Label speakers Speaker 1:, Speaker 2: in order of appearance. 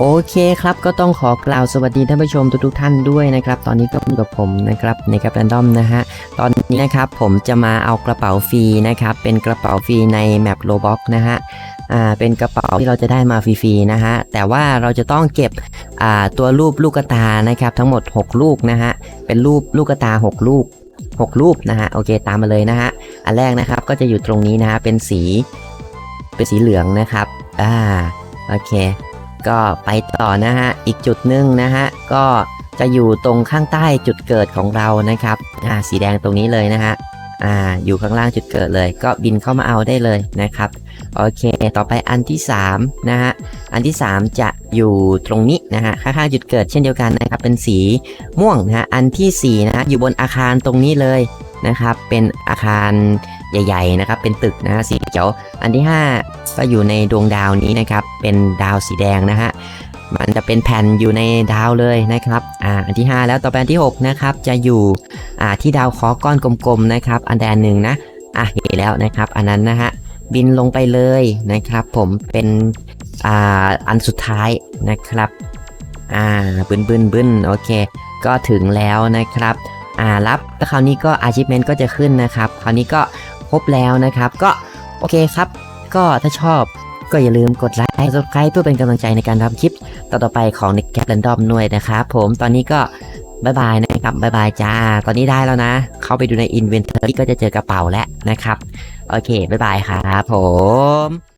Speaker 1: โอเคครับก็ต้องขอกล่าวสวัสดีท่านผู้ชมทุกๆท่านด้วยนะครับ ตอนนี้ก็อยู่กับผมนะครับในกับแรนดอมนะฮะตอนนี้นะครับผมจะมาเอากระเป๋าฟรีนะครับเป็นกระเป๋าฟรีในแมปโลบ็อกนะฮะอ่าเป็นกระเป๋าที่เราจะได้มาฟรีๆนะฮะแต่ว่าเราจะต้องเก็บอ่าตัวรูปลูกกระตานะครับทั้งหมด 6 ลูกนะฮะเป็นรูปลูกกระตา 6 ลูก 6 รูปนะฮะโอเคตามมาเลยนะฮะอันแรกนะครับก็จะอยู่ตรงนี้นะฮะเป็นสีเป็นสีเหลืองนะครับอ่าโอเค ก็ไปต่อนะฮะ อีกจุดหนึ่งนะฮะ ก็จะอยู่ตรงข้างใต้จุดเกิดของเรานะครับอ่าสีแดงตรงนี้เลยนะฮะอ่าอยู่ข้างล่างจุดเกิดเลย ก็บินเข้ามาเอาได้เลยนะครับโอเค ต่อไปอันที่3นะฮะอันที่ 3 จะอยู่ตรงนี้นะฮะข้างๆจุดเกิดเช่นเดียวกันนะครับเป็นสีม่วงนะฮะอันทีสี่4นะฮะอยู่บนอาคารตรงนี้เลยนะครับเป็นอาคาร ใหญ่ๆนะครับเป็นตึกนะฮะสีเขียว อันที่ 5 ก็อยู่ในดวงดาวนี้นะครับ เป็นดาวสีแดงนะฮะมันจะเป็นแผ่นอยู่ในดาวเลยนะครับ อ่า อันที่ 5 แล้วต่อไปอันที่ 6 นะครับ จะอยู่ อ่า ที่ดาวคราะห์ก้อนกลมๆ นะครับ อันแดนหนึ่งนะ อะ เห็นแล้วนะครับ อันนั้นนะฮะ บินลงไปเลยนะครับ ผมเป็น อ่า อันสุดท้ายนะครับ อ่า บึนบึนบึนโอเค ก็ถึงแล้วนะครับ อ่า รับ แล้วคราวนี้ก็ achievement ก็จะขึ้นนะครับ คราวนี้ก็ ครบแล้วนะครับ ก็โอเคครับ ก็ถ้าชอบก็อย่าลืมกดไลค์ subscribe เพื่อเป็นกำลังใจในการทำคลิปต่อๆไปของ n น c a p Random ด้วยนะครับผมตอนนี้ก็บายบายนะครับบายบายจ้า ตอนนี้ได้แล้วนะ เข้าไปดูใน Inventory ก็จะเจอกระเป๋าแล้วนะครับ โอเคบายบายครับผม